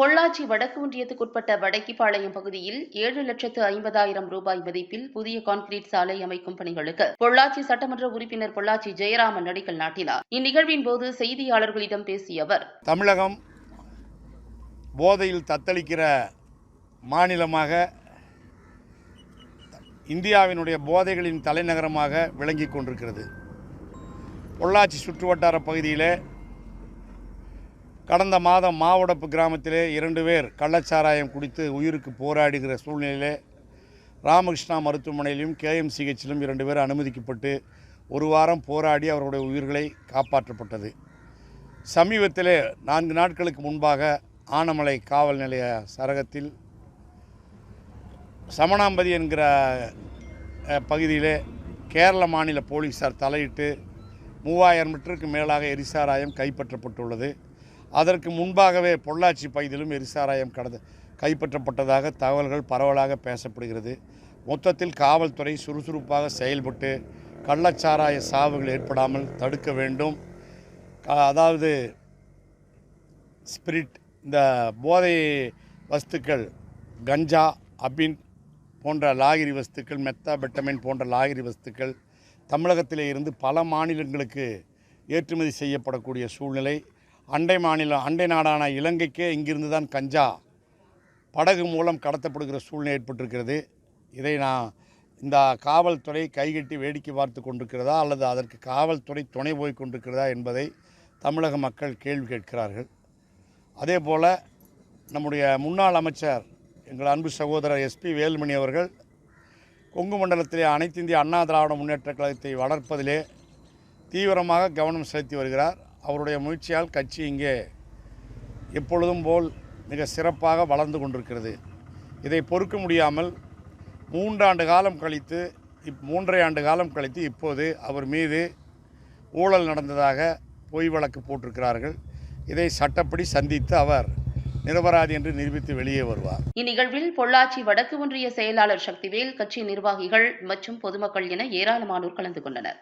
பொள்ளாச்சி வடக்கு ஒன்றியத்துக்குட்பட்ட வடக்கிப்பாளையம் பகுதியில் ஏழு லட்சத்து ஐம்பதாயிரம் ரூபாய் மதிப்பில் புதிய கான்கிரீட் சாலை அமைக்கும் பணிகளுக்கு பொள்ளாச்சி சட்டமன்ற உறுப்பினர் பொள்ளாச்சி ஜெயராமன் அடிக்கல் நாட்டினார். இந்நிகழ்வின் போது செய்தியாளர்களிடம் பேசிய அவர் தமிழகம் போதையில் தத்தளிக்கிற மாநிலமாக இந்தியாவினுடைய போதைகளின் தலைநகரமாக விளங்கி கொண்டிருக்கிறது. பொள்ளாச்சி சுற்றுவட்டார பகுதியிலே கடந்த மாதம் மாவடப்பு கிராமத்திலே இரண்டு பேர் கள்ளச்சாராயம் குடித்து உயிருக்கு போராடுகிற சூழ்நிலையிலே ராமகிருஷ்ணா மருத்துவமனையிலும் கேஎம்சிஹெச்சிலும் இரண்டு பேர் அனுமதிக்கப்பட்டு ஒரு வாரம் போராடி அவர்களுடைய உயிர்களை காப்பாற்றப்பட்டது. சமீபத்திலே நான்கு நாட்களுக்கு முன்பாக ஆனமலை காவல் நிலைய சரகத்தில் சமணாம்பதி என்கிற பகுதியிலே கேரள மாநில போலீஸார் தலையிட்டு மூவாயிரம் மீட்டருக்கு மேலாக எரிசாராயம் கைப்பற்றப்பட்டுள்ளது. அதற்கு முன்பாகவே பொள்ளாச்சி பகுதியிலும் எரிசாராயம் கடந்த கைப்பற்றப்பட்டதாக தகவல்கள் பரவலாக பேசப்படுகிறது. மொத்தத்தில் காவல்துறை சுறுசுறுப்பாக செயல்பட்டு கள்ளச்சாராய சாவுகள் ஏற்படாமல் தடுக்க வேண்டும். அதாவது ஸ்பிரிட் இந்த போதை வஸ்துக்கள் கஞ்சா அபின் போன்ற லாகிரி வஸ்துக்கள் மெத்தா பெட்டமைன் போன்ற லாகிரி வஸ்துக்கள் தமிழகத்திலே இருந்து பல மாநிலங்களுக்கு ஏற்றுமதி செய்யப்படக்கூடிய சூழ்நிலை. அண்டை மாநிலம் அண்டை நாடான இலங்கைக்கே இங்கிருந்து தான் கஞ்சா படகு மூலம் கடத்தப்படுகிற சூழ்நிலை ஏற்பட்டிருக்கிறது. இதை நான் இந்த காவல்துறை கைகட்டி வேடிக்கை பார்த்து கொண்டிருக்கிறதா அல்லது அதற்கு காவல்துறை துணை போய் கொண்டிருக்கிறதா என்பதை தமிழக மக்கள் கேள்வி கேட்கிறார்கள். அதே போல் நம்முடைய முன்னாள் அமைச்சர் எங்கள் அன்பு சகோதரர் எஸ்பி வேலுமணி அவர்கள் கொங்கு மண்டலத்திலே அனைத்து இந்திய அண்ணா திராவிட முன்னேற்ற கழகத்தை வளர்ப்பதிலே தீவிரமாக கவனம் செலுத்தி வருகிறார். அவருடைய முயற்சியால் கட்சி இங்கே எப்பொழுதும் போல் மிக சிறப்பாக வளர்ந்து கொண்டிருக்கிறது. இதை பொறுக்க முடியாமல் மூன்றாண்டு காலம் கழித்து இப் மூன்றரை ஆண்டு காலம் கழித்து இப்போது அவர் மீது ஊழல் நடந்ததாக பொய் வழக்கு போட்டிருக்கிறார்கள். இதை சட்டப்படி சந்தித்து அவர் நிரபராதி என்று நிரூபித்து வெளியே வருவார். இந்நிகழ்வில் பொள்ளாச்சி வடக்கு ஒன்றிய செயலாளர் சக்திவேல் கட்சி நிர்வாகிகள் மற்றும் பொதுமக்கள் என ஏராளமானோர் கலந்து கொண்டனர்.